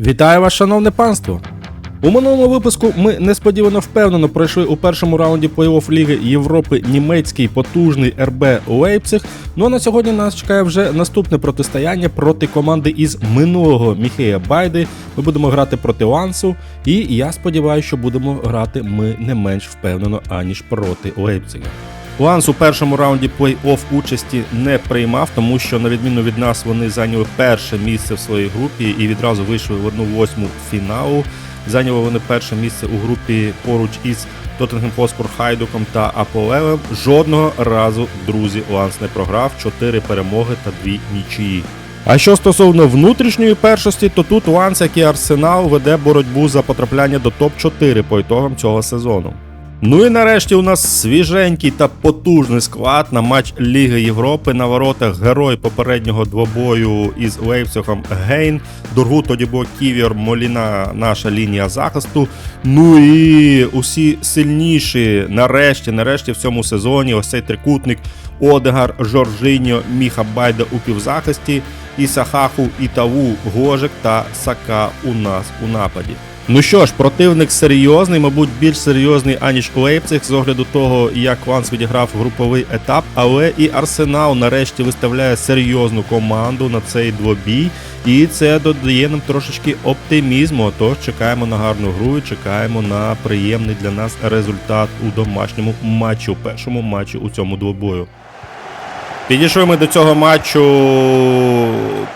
Вітаю вас, шановне панство! У минулому випуску ми несподівано впевнено пройшли у першому раунді плей-офф Ліги Європи німецький потужний РБ Лейпциг. Ну а на сьогодні нас чекає вже наступне протистояння проти команди із минулого Міхея Байди. Ми будемо грати проти Лансу, і я сподіваюся, що будемо грати ми не менш впевнено, аніж проти Лейпцига. Ланс у першому раунді плей-офф участі не приймав, тому що, на відміну від нас, вони зайняли перше місце в своїй групі і відразу вийшли в одну восьму фіналу. Зайняли вони перше місце у групі поруч із Тоттенгем Хоспур Хайдуком та Аполелем. Жодного разу, друзі, Ланс не програв, 4 перемоги та 2 нічиї. А що стосовно внутрішньої першості, то тут Ланс, як і Арсенал, веде боротьбу за потрапляння до топ-4 по ітогам цього сезону. Ну і нарешті у нас свіженький та потужний склад на матч Ліги Європи на воротах герой попереднього двобою із Лейпцигом Гейн. Доргу тоді був Ківір, Моліна, наша лінія захисту. Ну і усі сильніші нарешті, нарешті в цьому сезоні ось цей трикутник Одегар, Жоржиньо, Міха Байда у півзахисті, Ісахаху, Ітаву, Гожик та Сака у нас у нападі. Ну що ж, противник серйозний, мабуть, більш серйозний, аніж Лейпциг, з огляду того, як Ланс відіграв груповий етап, але і Арсенал нарешті виставляє серйозну команду на цей двобій, і це додає нам трошечки оптимізму. Тож чекаємо на гарну гру і чекаємо на приємний для нас результат у домашньому матчі, у першому матчі у цьому двобою. Підійшли ми до цього матчу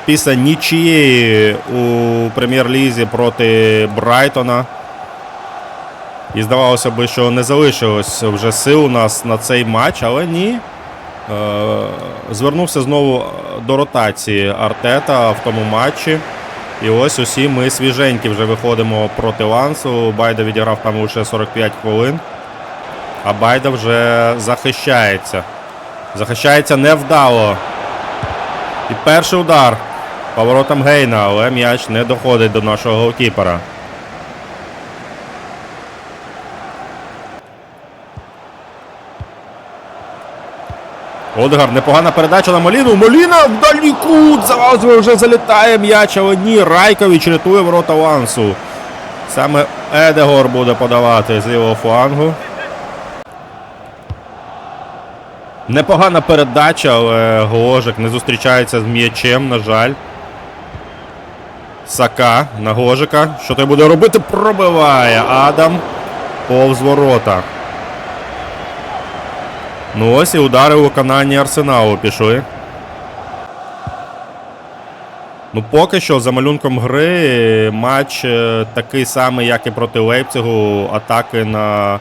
після нічиєї у прем'єр-лізі проти Брайтона. І здавалося би, що не залишилось вже сил у нас на цей матч, але ні. Е, Звернувся знову до ротації Артета в тому матчі. І ось усі ми свіженькі вже виходимо проти Лансу. Байда відіграв там лише 45 хвилин. А Байда вже захищається. Захищається невдало. І перший удар поворотом Гейна, але м'яч не доходить до нашого голкіпера. Одгар, непогана передача на Моліну. Моліна в дальній кут! Залазує вже залітає м'яч, але ні. Райкович рятує ворота Лансу. Саме Едегор буде подавати з лівого флангу. Непогана передача, але Гложик не зустрічається з м'ячем, на жаль. Сака на Гложика. Що той буде робити? Пробиває Адам повз ворота. Ну ось і удари у виконанні Арсеналу пішли. Ну, поки що, за малюнком гри, матч е, такий самий, як і проти Лейпцигу, атаки на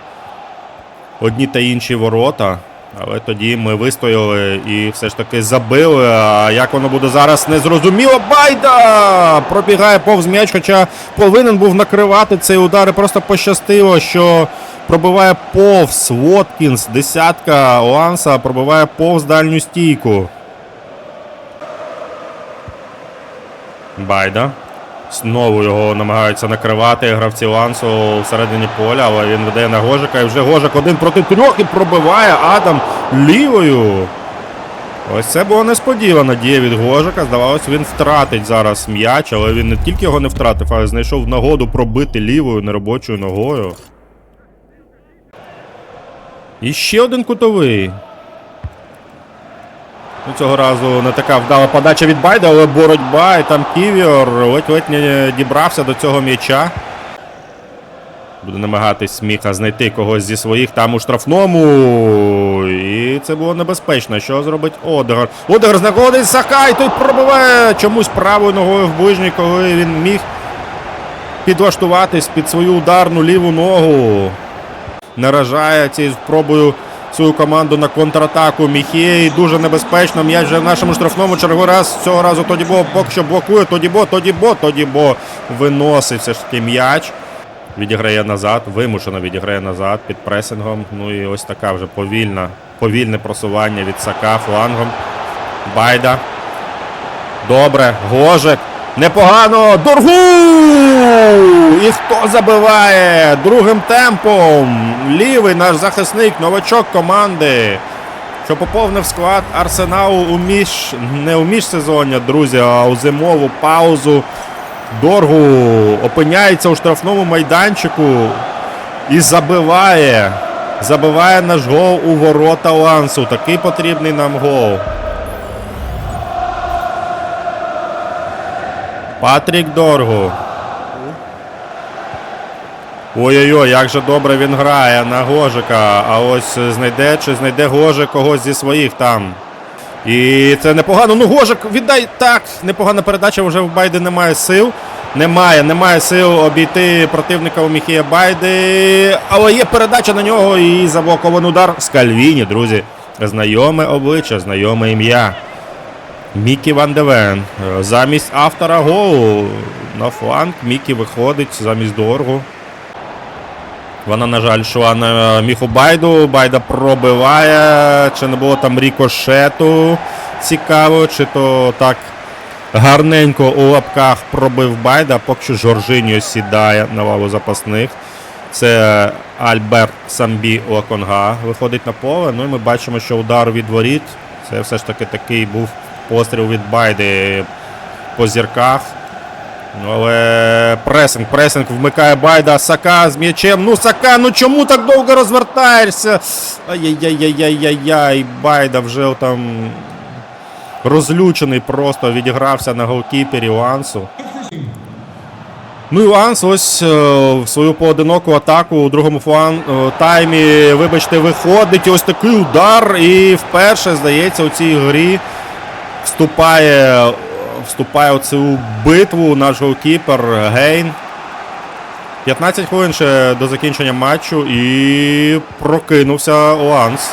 одні та інші ворота. Але тоді ми вистояли і все ж таки забили. А як воно буде зараз, не зрозуміло. Байда! Пробігає повз м'яч, хоча повинен був накривати цей удар. І просто пощастило, що пробиває повз Воткінс, десятка Ланса, пробиває повз дальню стійку. Байда. Знову його намагаються накривати гравці Лансу всередині поля, але він веде на Гожика. І вже Гожик один проти трьох і пробиває Адам лівою. Ось це була несподівана дія від Гожика. Здавалось, він втратить зараз м'яч, але він не тільки його не втратив, а знайшов нагоду пробити лівою неробочою ногою. І ще один кутовий. Ну, Цього разу не така вдала подача від Байда, але боротьба, і там Ківіор ледь-ледь не дібрався до цього м'яча. Буде намагатись сміха знайти когось зі своїх там у штрафному. І це було небезпечно. Що зробить Одегар? Одегар знаходить Сакай, той пробиває чомусь правою ногою в ближній, коли він міг підлаштуватись під свою ударну ліву ногу. Наражає цією спробою свою команду на контратаку. Міхей дуже небезпечно. М'яч вже в нашому штрафному черговий раз. Цього разу Тодібо поки що блокує. Тодібо, Тодібо, Тодібо виносить все ж таки м'яч. Відіграє назад, вимушено відіграє назад під пресингом. Ну і ось така вже повільна, повільне просування від Сака флангом. Байда. Добре. Гожик. Непогано. Доргу! І хто забиває другим темпом? Лівий наш захисник, новачок команди. Що поповнив склад Арсеналу у між не у міжсезоння, друзі, а у зимову паузу. Доргу опиняється у штрафному майданчику і забиває. Забиває наш гол у ворота Лансу. Такий потрібний нам гол. Патрік Доргу. Ой-ой-ой, як же добре він грає на Гожика. А ось знайде чи знайде Гожик когось зі своїх там. І це непогано. Ну, Гожик, віддай так. Непогана передача, вже в Байди немає сил. Немає, немає сил обійти противника у Міхія Байди. Але є передача на нього і заблокований удар з Кальвіні, друзі. Знайоме обличчя, знайоме ім'я. Мікі Ван Девен. Замість автора голу на фланг Мікі виходить замість Доргу. Вона, на жаль, йшла на Міху Байду. Байда пробиває. Чи не було там рікошету цікаво, чи то так гарненько у лапках пробив Байда, поки що Жоржиньо сідає на лаву запасних. Це Альберт Самбі Лаконга виходить на поле. Ну і ми бачимо, що удар від воріт. Це все ж таки такий був постріл від Байди по зірках. Ну, Але пресинг, пресинг вмикає Байда, Сака з м'ячем. Ну, Сака, ну чому так довго розвертаєшся? Ай-яй-яй-яй-яй-яй. Байда вже там розлючений просто відігрався на голкіпері Лансу. Ну і Ланс ось е, в свою поодиноку атаку у другому флан е, таймі, вибачте, виходить. Ось такий удар. І вперше, здається, у цій грі вступає, вступає у цю битву наш голкіпер Гейн. 15 хвилин ще до закінчення матчу і прокинувся Ланс.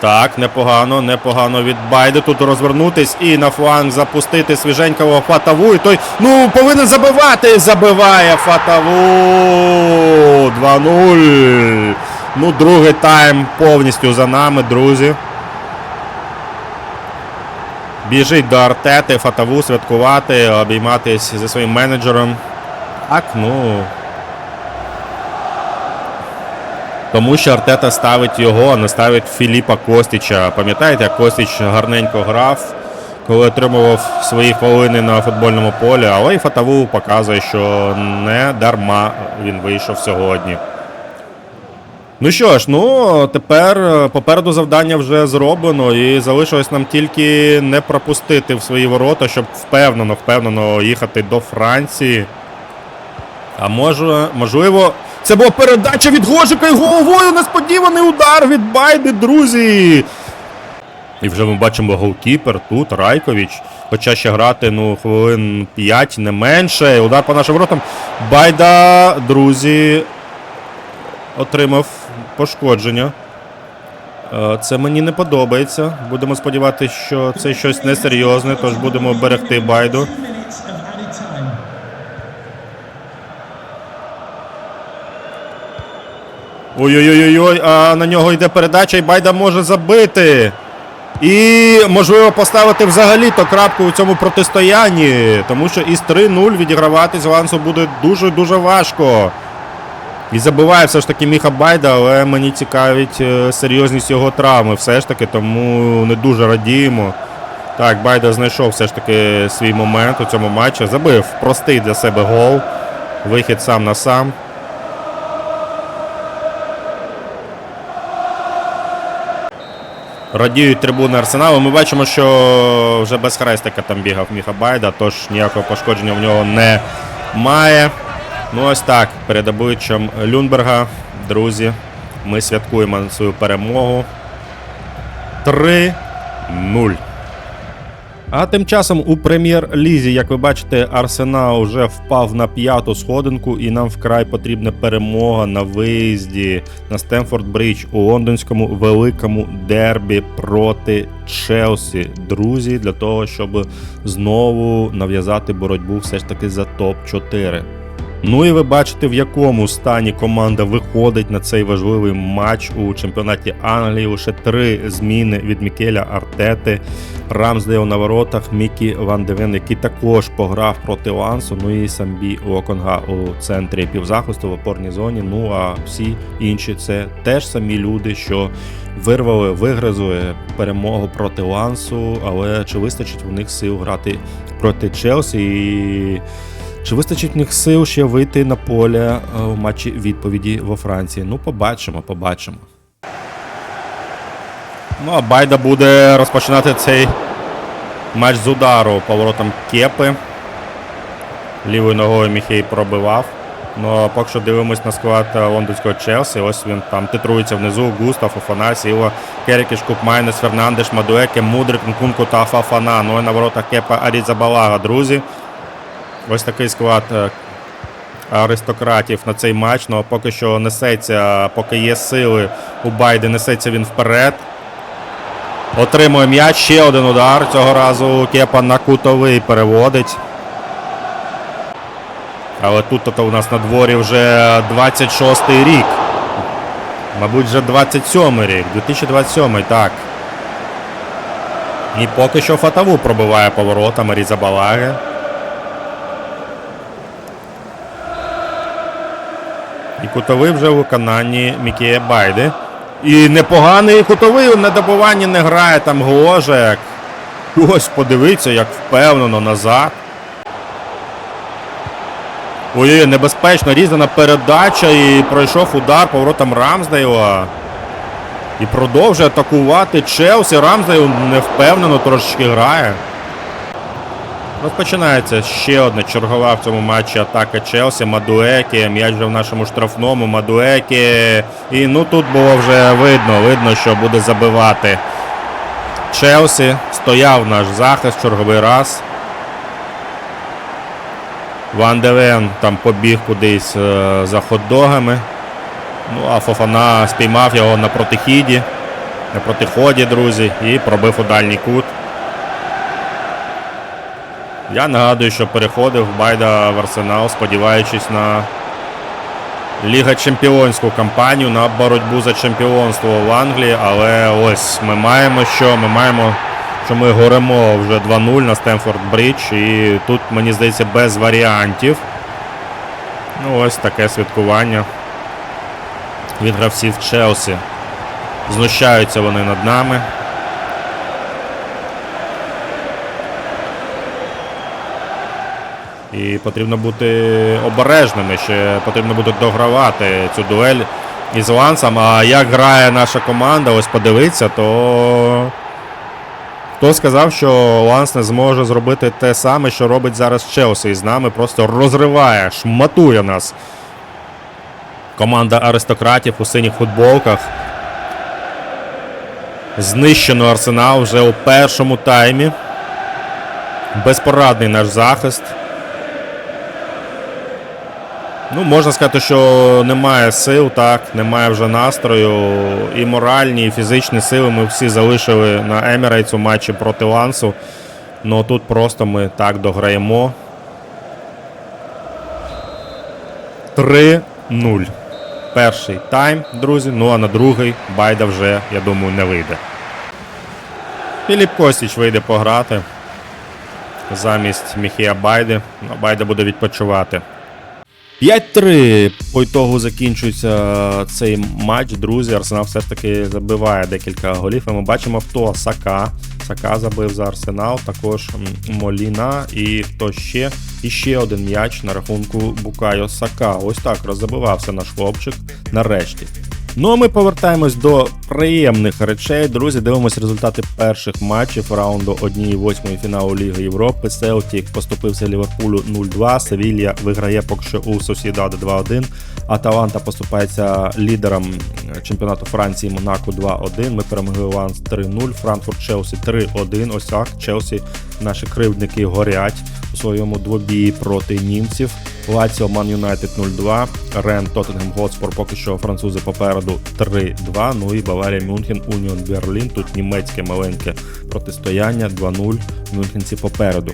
Так, непогано, непогано від Байди тут розвернутись і на фланг запустити свіженького Фатаву. І той ну повинен забивати. Забиває Фатаву. 2-0. Ну, другий тайм повністю за нами, друзі. Біжить до Артети, Фатаву святкувати, обійматись зі своїм менеджером. Так, ну. Тому що Артета ставить його, а не ставить Філіпа Костіча. Пам'ятаєте, як Костіч гарненько грав, коли отримував свої хвилини на футбольному полі, але і Фатаву показує, що не дарма він вийшов сьогодні. Ну що ж, ну тепер е, попереду завдання вже зроблено, і залишилось нам тільки не пропустити в свої ворота, щоб впевнено, впевнено їхати до Франції. А може, можливо, це була передача від Гожика і головою несподіваний удар від Байди, друзі. І вже ми бачимо голкіпер тут, Райкович. Хоча ще грати ну, хвилин 5, не менше. Удар по нашим воротам. Байда, друзі, отримав пошкодження. Е, Це мені не подобається. Будемо сподіватися, що це щось несерйозне, тож будемо берегти Байду. Ой-ой-ой, а на нього йде передача, і Байда може забити. І можливо поставити взагалі-то крапку у цьому протистоянні, тому що із 3-0 відігравати з Лансу буде дуже-дуже важко. І забиває все ж таки Міха Байда, але мені цікавить е, серйозність його травми. Все ж таки, тому не дуже радіємо. Так, Байда знайшов все ж таки свій момент у цьому матчі. Забив простий для себе гол. Вихід сам на сам. Радіють трибуни Арсеналу. Ми бачимо, що вже без хрестика там бігав Міха Байда, тож ніякого пошкодження в нього немає. Ну ось так, перед обличчям Люнберга, друзі, ми святкуємо свою перемогу. 3-0. А тим часом у прем'єр-лізі, як ви бачите, Арсенал вже впав на п'яту сходинку, і нам вкрай потрібна перемога на виїзді на Стемфорд Бридж у лондонському великому дербі проти Челсі. Друзі, для того, щоб знову нав'язати боротьбу все ж таки за топ-4. Ну і ви бачите, в якому стані команда виходить на цей важливий матч у чемпіонаті Англії. Лише три зміни від Мікеля Артети, Рамсдейл на воротах, Мікі Ван Девен, який також пограв проти Лансу. Ну і Самбі Оконга у центрі півзахисту в опорній зоні. Ну а всі інші це теж самі люди, що вирвали, вигризли перемогу проти Лансу. Але чи вистачить у них сил грати проти Челсі? І чи вистачить в них сил ще вийти на поле е, в матчі відповіді во Франції? Ну, побачимо, побачимо. Ну, а Байда буде розпочинати цей матч з удару поворотом Кепи. Лівою ногою Міхей пробивав. Ну, а поки що дивимось на склад е, лондонського Челсі. Ось він там титрується внизу. Густав, Офана, Сіла, Керекіш, Куп, Фернандеш, Мадуеке, Мудрик, Нкунку та Фафана. Ну і на воротах Кепа Арізабалага, друзі. Ось такий склад е, аристократів на цей матч. Ну, поки що несеться, поки є сили у Байди, несеться він вперед. Отримує м'яч, ще один удар. Цього разу Кепа на кутовий переводить. Але тут то у нас на дворі вже 26-й рік. Мабуть, вже 27-й рік, 2027 так. І поки що Фатаву пробиває поворотами Різабалаги. І кутовий вже у виконанні Мікія Байди. І непоганий кутовий на добуванні не грає там Гложек. Ось подивіться, як впевнено назад. Ой, небезпечно, різана передача і пройшов удар поворотом Рамсдейла. І продовжує атакувати Челсі. Рамсдейл невпевнено трошечки грає. Розпочинається ще одна чергова в цьому матчі атака Челсі. Мадуекі. М'яч вже в нашому штрафному. Мадуекі. І ну тут було вже видно, видно, що буде забивати. Челсі. Стояв наш захист черговий раз. Ван Девен там побіг кудись е, за хот-догами. Ну, а Фофана спіймав його на протихіді, на протиході, друзі, і пробив у дальній кут. Я нагадую, що переходив Байда в Арсенал, сподіваючись на Ліга Чемпіонську кампанію, на боротьбу за чемпіонство в Англії. Але ось ми маємо що? Ми маємо, що ми горемо вже 2-0 на Стемфорд Бридж. І тут, мені здається, без варіантів. Ну, ось таке святкування від гравців Челсі. Знущаються вони над нами. І потрібно бути обережними, ще потрібно буде догравати цю дуель із Лансом. А як грає наша команда, ось подивитися, то хто сказав, що Ланс не зможе зробити те саме, що робить зараз Челсі. З нами просто розриває, шматує нас. Команда аристократів у синіх футболках. Знищено арсенал вже у першому таймі. Безпорадний наш захист. Ну, можна сказати, що немає сил, так, немає вже настрою. І моральні, і фізичні сили ми всі залишили на Емірейтс у матчі проти Лансу. Ну тут просто ми так дограємо. 3-0. Перший тайм, друзі. Ну а на другий Байда вже, я думаю, не вийде. Філіп Костіч вийде пограти. Замість Міхія Байди. Ну, Байда буде відпочивати. 5-3 по ітогу закінчується цей матч. Друзі, Арсенал все ж таки забиває декілька голів. І ми бачимо, хто Сака. Сака забив за Арсенал, також Моліна і хто ще. І ще один м'яч на рахунку Букайо Сака. Ось так роззабивався наш хлопчик нарешті. Ну а ми повертаємось до приємних речей. Друзі, дивимося результати перших матчів раунду 1-8 фіналу Ліги Європи. Селтік поступився Ліверпулю 0-2. Севілья виграє поки що у Сосідада 2-1. Аталанта поступається лідером чемпіонату Франції Монако 2-1. Ми перемогли Ланс 3-0. Франкфурт Челсі 3-1. Ось так. Челсі наші кривдники горять у своєму двобії проти німців. Лаціо Ман Юнайтед 0-2. Рен Тоттенгем Готспор поки що французи попереду 3-2. Ну і Баварія Мюнхен Уніон Берлін. Тут німецьке маленьке протистояння 2-0. Мюнхенці попереду.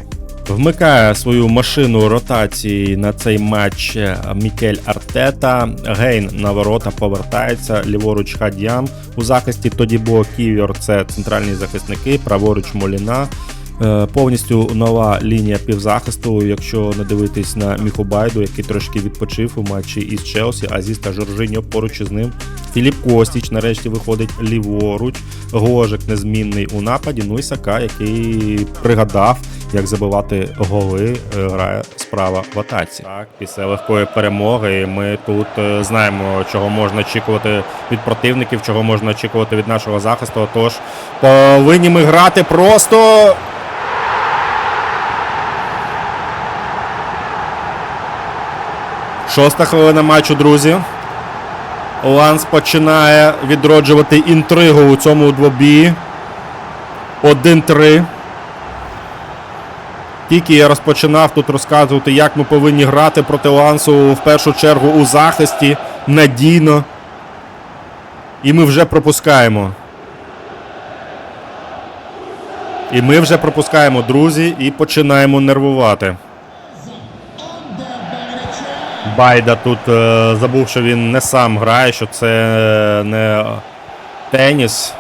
Вмикає свою машину ротації на цей матч е, Мікель Артета. Гейн на ворота повертається. Ліворуч Хад'ям у захисті. Тодібо Ківер це центральні захисники, праворуч Моліна. Е, Повністю нова лінія півзахисту, якщо не дивитись на Міху Байду, який трошки відпочив у матчі із Челсі, Азіс та Жоржиньо поруч із ним. Філіп Костіч нарешті виходить ліворуч. Гожик незмінний у нападі. Ну і Сака, який пригадав, як забивати голи, е, грає справа в атаці. Так, після легкої перемоги ми тут е, знаємо, чого можна очікувати від противників, чого можна очікувати від нашого захисту. Тож повинні ми грати просто. Шоста хвилина матчу, друзі. Ланс починає відроджувати інтригу у цьому двобії. 1-3. Тільки я розпочинав тут розказувати, як ми повинні грати проти Лансу в першу чергу у захисті надійно. І ми вже пропускаємо. І ми вже пропускаємо, друзі, і починаємо нервувати. Байда тут е, забув, що він не сам грає, що це не теніс,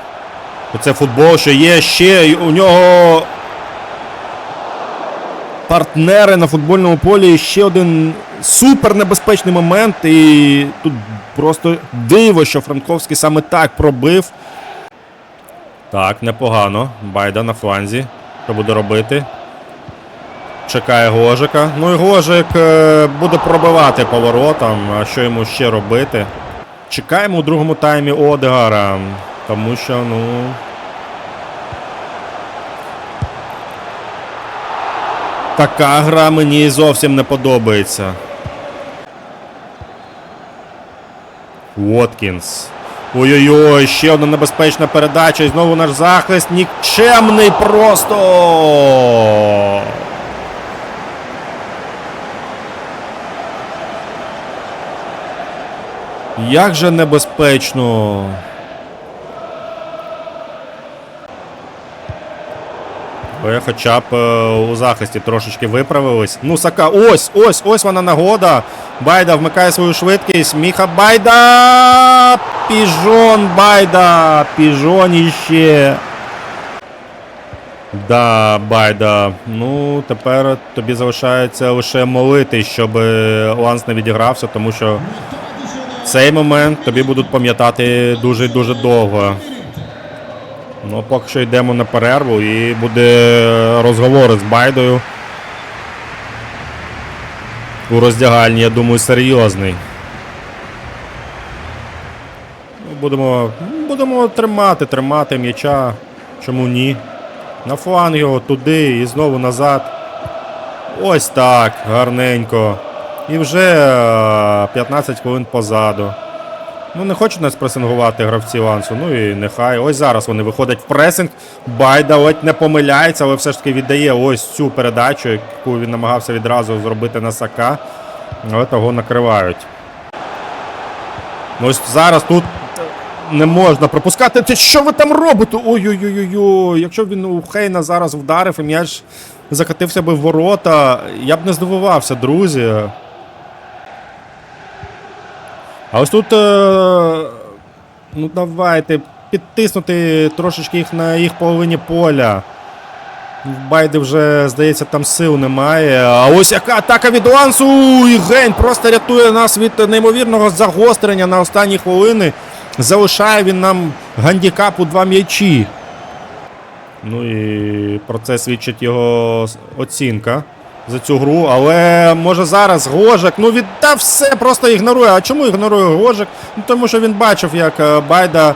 це футбол, що є ще у нього партнери на футбольному полі. Ще один супер небезпечний момент. І тут просто диво, що Франковський саме так пробив. Так, непогано. Байда на фланзі. Що буде робити? Чекає Гожика. Ну і Гожик е, буде пробивати поворотом. А що йому ще робити? Чекаємо у другому таймі Одегара. Тому що, ну. Така гра мені зовсім не подобається. Уоткінс. Ой-ой-ой, ще одна небезпечна передача. І знову наш захист. Нікчемний просто. Як же небезпечно. Хоча б е, у захисті трошечки виправились. Ну, Сака, ось, ось, ось вона нагода. Байда вмикає свою швидкість. Міха Байда! Піжон Байда! Піжон іще. Да, Байда. Ну, тепер тобі залишається лише молити, щоб е, Ланс не відігрався, тому що цей момент тобі будуть пам'ятати дуже-дуже довго. Ну, поки що йдемо на перерву і буде розговори з Байдою. У роздягальні, я думаю, серйозний. Ну, Будемо, будемо тримати, тримати м'яча. Чому ні? На фланг його туди і знову назад. Ось так, гарненько. І вже е, 15 хвилин позаду. Ну, не хочуть нас пресингувати гравці Лансу. Ну і нехай. Ось зараз вони виходять в пресинг. Байда ледь не помиляється, але все ж таки віддає ось цю передачу, яку він намагався відразу зробити на Сака. Але того накривають. Ну, ось зараз тут не можна пропускати. Це що ви там робите? Ой-ой-ой-ой. Якщо він у Хейна зараз вдарив і м'яч закатився би в ворота, я б не здивувався, друзі. А ось тут. Е, ну давайте підтиснути трошечки їх на їх половині поля. Байди вже, здається, там сил немає. А ось яка атака від Лансу! І Гейн просто рятує нас від неймовірного загострення на останні хвилини. Залишає він нам гандікап у два м'ячі. Ну і про це свідчить його оцінка за цю гру. Але може зараз Гожик. Ну віддав все, просто ігнорує. А чому ігнорує Гожик? Ну тому що він бачив, як е, Байда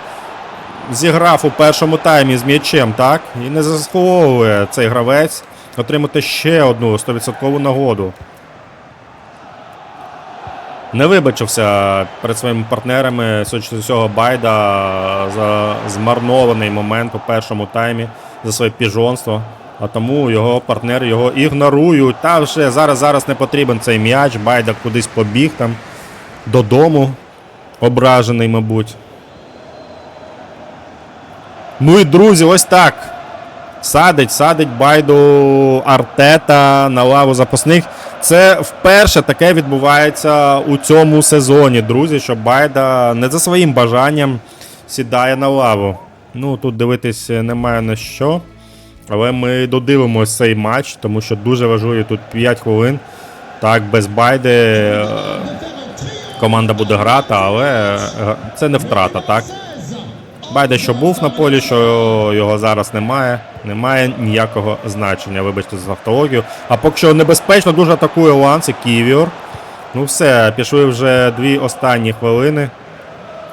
зіграв у першому таймі з м'ячем, так? І не заслуговує цей гравець отримати ще одну 100% нагоду. Не вибачився перед своїми партнерами, з усього, Байда за змарнований момент у першому таймі за своє піжонство. А тому його партнери його ігнорують. Та вже зараз зараз не потрібен цей м'яч. Байда кудись побіг там додому. Ображений, мабуть. Ну і друзі, ось так. Садить, садить байду Артета на лаву запасних. Це вперше таке відбувається у цьому сезоні, друзі, що Байда не за своїм бажанням сідає на лаву. Ну тут дивитись немає на що. Але ми додивимося цей матч, тому що дуже важливі тут 5 хвилин. Так, без Байди е, команда буде грати, але е, це не втрата, так? Байде, що був на полі, що його зараз немає, немає ніякого значення. Вибачте за автологію. А поки що небезпечно дуже атакує Ланс Ківіор. Ну все, пішли вже дві останні хвилини.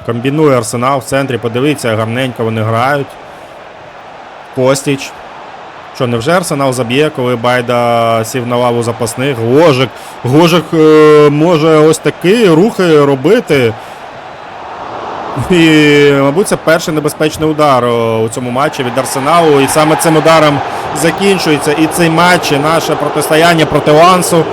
Комбінує арсенал в центрі. Подивіться, гарненько вони грають. Костіч. Що, невже Арсенал заб'є, коли Байда сів на лаву запасних? Гожик. Гожик е, може ось такі рухи робити. І, мабуть, це перший небезпечний удар у цьому матчі від Арсеналу. І саме цим ударом закінчується і цей матч, і наше протистояння проти Лансу.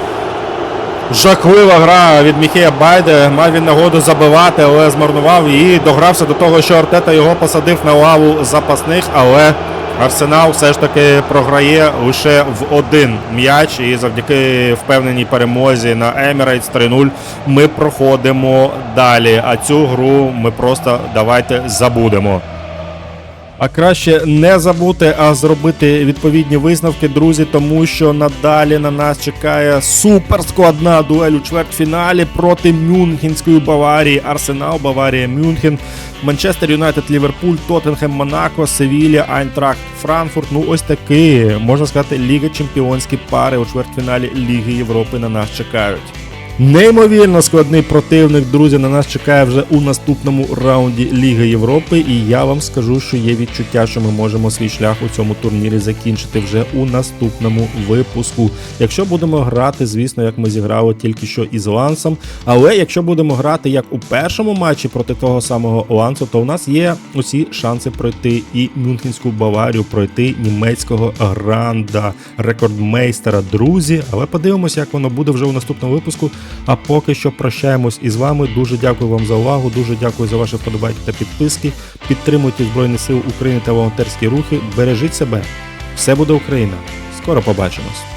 Жахлива гра від Міхея Байде. Мав він нагоду забивати, але змарнував і догрався до того, що Артета його посадив на лаву запасних, але Арсенал все ж таки програє лише в один м'яч. І завдяки впевненій перемозі на Emirates 3-0 ми проходимо далі. А цю гру ми просто давайте забудемо. А краще не забути, а зробити відповідні висновки, друзі, тому що надалі на нас чекає суперскладна дуель у чвертьфіналі проти Мюнхенської Баварії. Арсенал, Баварія, Мюнхен, Манчестер Юнайтед, Ліверпуль, Тоттенхем, Монако, Севілля, Айнтрахт, Франкфурт. Ну ось такі, можна сказати, Ліга Чемпіонські пари у чвертьфіналі Ліги Європи на нас чекають. Неймовірно складний противник, друзі, на нас чекає вже у наступному раунді Ліги Європи. І я вам скажу, що є відчуття, що ми можемо свій шлях у цьому турнірі закінчити вже у наступному випуску. Якщо будемо грати, звісно, як ми зіграли тільки що із Лансом. Але якщо будемо грати як у першому матчі проти того самого Лансу, то у нас є усі шанси пройти і Мюнхенську Баварію, пройти німецького гранда, рекордмейстера, друзі. Але подивимося, як воно буде вже у наступному випуску. А поки що прощаємось із вами. Дуже дякую вам за увагу. Дуже дякую за ваші вподобайки та підписки. Підтримуйте Збройні Сили України та волонтерські рухи. Бережіть себе. Все буде Україна. Скоро побачимось.